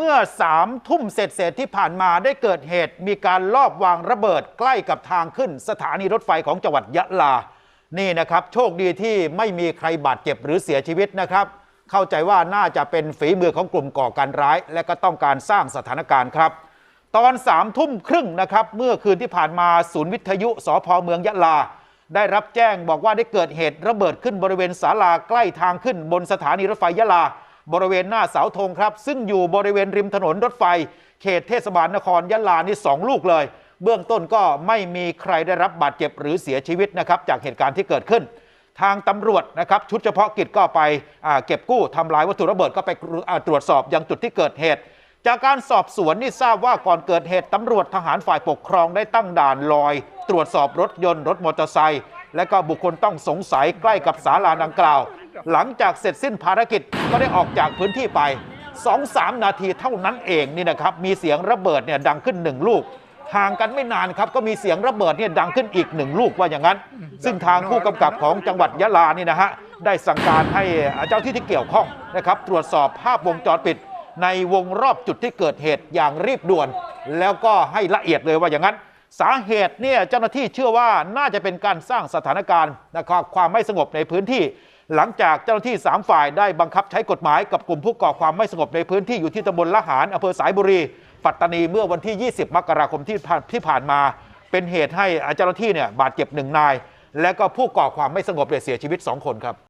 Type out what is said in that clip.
เมื่อสามทุ่มเศษเศษที่ผ่านมาได้เกิดเหตุ มีการลอบวางระเบิดใกล้กับทางขึ้นสถานีรถไฟของจังหวัดยะลา นี่นะครับ โชคดีที่ไม่มีใครบาดเจ็บหรือเสียชีวิตนะครับ เข้าใจว่าน่าจะเป็นฝีมือของกลุ่มก่อการร้าย และก็ต้องการสร้างสถานการณ์ครับ ตอนสามทุ่มครึ่งนะครับ เมื่อคืนที่ผ่านมาศูนย์วิทยุสพเมืองยะลา ได้รับแจ้งบอกว่าได้เกิดเหตุระเบิดขึ้นบริเวณศาลาใกล้ทางขึ้นบนสถานีรถไฟยะลา บริเวณหน้าเสาธงครับ ซึ่งอยู่บริเวณริมถนนรถไฟ เขตเทศบาลนครยะลานี่สองลูกเลย เบื้องต้นก็ไม่มีใครได้รับบาดเจ็บหรือเสียชีวิตนะครับจากเหตุการณ์ที่เกิดขึ้น ทางตำรวจนะครับชุดเฉพาะกิจก็ไปเก็บกู้ทำลายวัตถุระเบิดก็ไปตรวจสอบยังจุดที่เกิดเหตุจากการสอบสวนนี่ทราบว่าก่อนเกิดเหตุตำรวจทหารฝ่ายปกครองได้ตั้งด่านลอย ตรวจสอบรถยนต์รถมอเตอร์ไซค์และก็บุคคลต้องสงสัยใกล้กับศาลาดังกล่าว หลังจากเสร็จสิ้นภารกิจก็ได้ออกจากพื้นที่ไป 2-3 นาทีเท่านั้นเองนี่นะครับมีเสียงระเบิดเนี่ยดังขึ้นหนึ่งลูกห่างกันไม่นานครับก็มีเสียงระเบิดเนี่ยดังขึ้นอีกหนึ่งลูกว่าอย่างนั้น ซึ่งทางผู้กำกับของจังหวัดยะลานี่นะฮะได้สั่งการให้เจ้าที่ที่เกี่ยวข้องนะครับตรวจสอบภาพวงจรปิด ในวงรอบจุดที่เกิดเหตุอย่างรีบด่วน แล้วก็ให้ละเอียดเลยว่าอย่างนั้น สาเหตุเนี่ยเจ้าหน้าที่เชื่อว่าน่าจะเป็นการสร้างสถานการณ์นะครับความไม่สงบในพื้นที่ หลังจากเจ้าหน้าที่ 3 ฝ่ายได้บังคับใช้กฎหมายกับกลุ่มผู้ก่อความไม่สงบในพื้นที่อยู่ที่ตำบลละหารอำเภอสายบุรี ปัตตานีเมื่อวันที่ 20 มกราคมที่ผ่านที่ผ่านมา เป็นเหตุให้เจ้าหน้าที่เนี่ยบาดเจ็บหนึ่งนาย และก็ผู้ก่อความไม่สงบเนี่ยเสียชีวิต 2 คนครับ